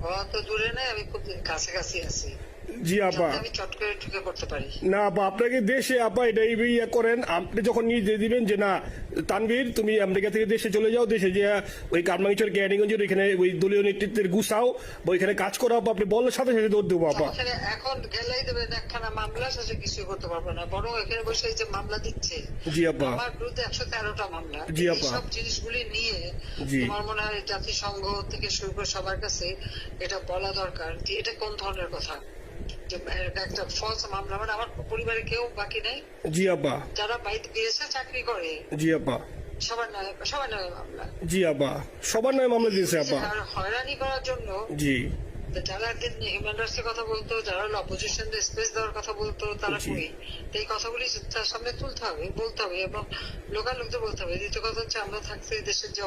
আমি অত অত দূরে নাই আমি খুব কাছাকাছি আছি। জি আপা। যাতে আমি চট করে ঢুকে পড়তে পারি। না আপা আপনাকে দেশে আপা এটা ইয়ে করেন আপনি যখন নিজে দিবেন যে না তানভীর তুমি আমেরিকা থেকে দেশে চলে যাও দেশে যে ওই কারমাঙ্গিচর ক্যাডিগঞ্জের ওইখানে ওই দলীয় নেতৃত্বের গুছাও বা ওইখানে কাজ করো আপনি বলার সাথে সাথে দৌড় দেবো আপা। এখানে গেলেই দেবেন একখানা মামলা শেষে কিছু করতে পারব না বরং এখানে বসে এই যে মামলা দিচ্ছে জি আপা। আমার বিরুদ্ধে একশো তেরোটা মামলা জি আপা। সব জিনিসগুলি নিয়ে। আমার মনে হয় জাতিসংঘ থেকে শুরু করে সবার কাছে এটা বলা দরকার যে এটা কোন ধরনের কথা? একটা ফলস মামলা মানে আমার পরিবারে কেউ বাকি নেই? জি আপা যারা বাইরে বিদেশে চাকরি করে? জি আপা সবার নামে সবার নামে মামলা। জি আপা সবার মামলা দিয়েছে আর হয়রানি করার জন্য জি। যারা একদিন হিউম্যান রাইটস এর কথা বলতো যারা অপোজিশন স্পেস দেওয়ার কথা বলতো তারা। কই? এই কথাগুলি তার সামনে তুলতে হবে বলতে হবে এবং লোকাল লোকদের বলতে হবে। দ্বিতীয় কথা হচ্ছে আমরা থাকতে দেশের যে